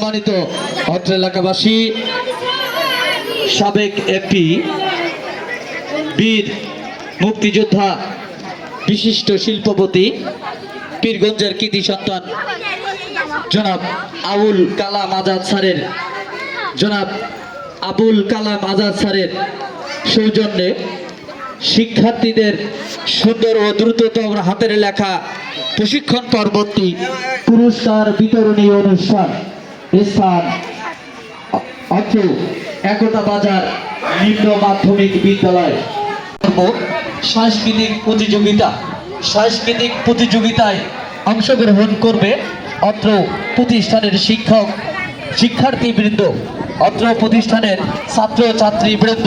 সম্মানিত অত্র এলাকাবাসী, সাবেক এমপি, বীর মুক্তিযোদ্ধা, বিশিষ্ট শিল্পপতি, পীরগঞ্জের কৃতি সন্তান, জনাব আবুল কালাম আজাদ স্যারের, জনাব আবুল কালাম আজাদ স্যারের সৌজন্যে শিক্ষার্থীদের সুন্দর ও দ্রুততম হাতের লেখা প্রশিক্ষণ পরবর্তী পুরস্কার বিতরণী অনুষ্ঠান। স্থান অর্থে একতা বাজার নিম্ন মাধ্যমিক বিদ্যালয়। সাংস্কৃতিক প্রতিযোগিতা। সাংস্কৃতিক প্রতিযোগিতায় অংশগ্রহণ করবে অত্র প্রতিষ্ঠানের শিক্ষক, শিক্ষার্থীবৃন্দ, অত্র প্রতিষ্ঠানের ছাত্র ছাত্রীবৃন্দ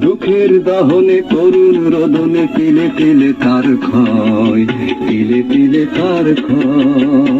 দুঃখের দাহনে তরুণ রোদনে তিলে তিলে তার ক্ষয় তিলে তিলে তার ক্ষয়।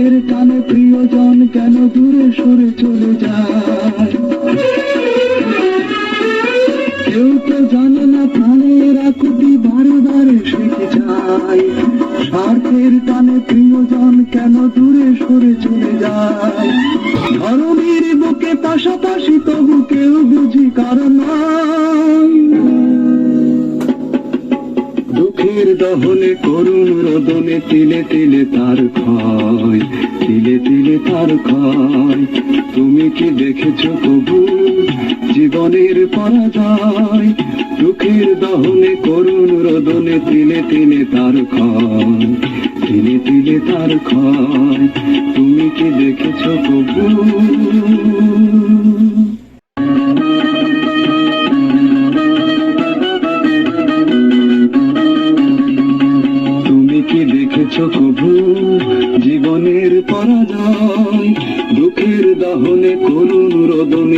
স্বার্থের টানে প্রিয়জন কেন দূরে সরে চলে যায়? কেউ তো জানে না প্রাণের আকুতি বারে বারে শেখে যায়। স্বার্থের টানে প্রিয়জন কেন দূরে সরে চলে যায়? ধরনীর বুকে পাশাপাশি তবু কেউ বুঝি কারণ দুঃখের দহনে করুণ রোদনে তিলে তিলে তার ক্ষয়, তিলে তিলে তার ক্ষয়। তুমি কি দেখেছ কবু জীবনের পরাজয়? দুঃখের দহনে করুণ রোদনে তিলে তিলে তার ক্ষয়, তিলে তিলে তার ক্ষয়। তুমি কি দেখেছ কবু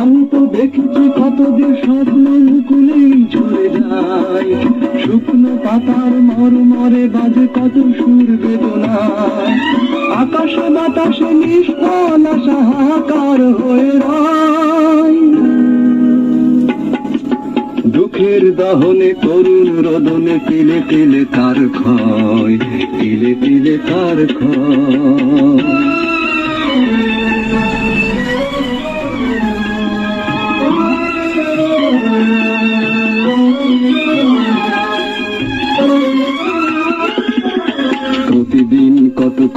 আমি তো দেখেছি কত যে স্বপ্ন মুকুলে ঝরে যায়। শুকনো পাতার মরমরে বাজে কত সুর বেদনায়। আকাশে বাতাসে নিষ্ফল আশা হাহাকার হয়ে রয়। দুঃখের দহনে করুণ রোদনে তিলে তিলে তার ক্ষয় তিলে তিলে তার ক্ষয়।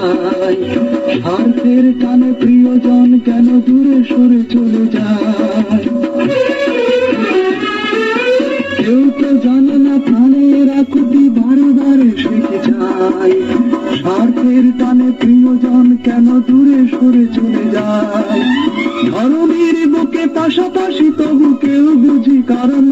যায়। স্বার্থের টানে প্রিয়জন কেন দূরে সরে চলে যায়? কেউ তো জানে না প্রাণের আকুতি বারে বারে শেখে যায়। স্বার্থের টানে প্রিয়জন কেন দূরে সরে চলে যায়? ধরনীর বুকে পাশাপাশি তবু কেউ বুঝি কারণ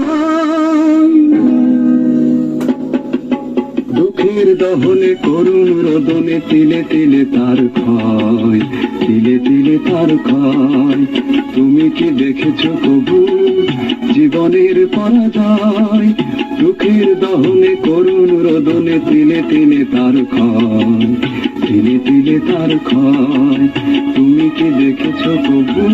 দুঃখের দহনে করুণ রদনে তিলে তিলে তার ক্ষয়, তিলে তিলে তার ক্ষয়। তুমি কি দেখেছ কবু জীবনের পরাজয়? দুঃখের দহনে করুণ রদনে তিলে তিলে তার ক্ষয়, তিলে তিলে তার ক্ষয়। তুমি কি দেখেছ কবু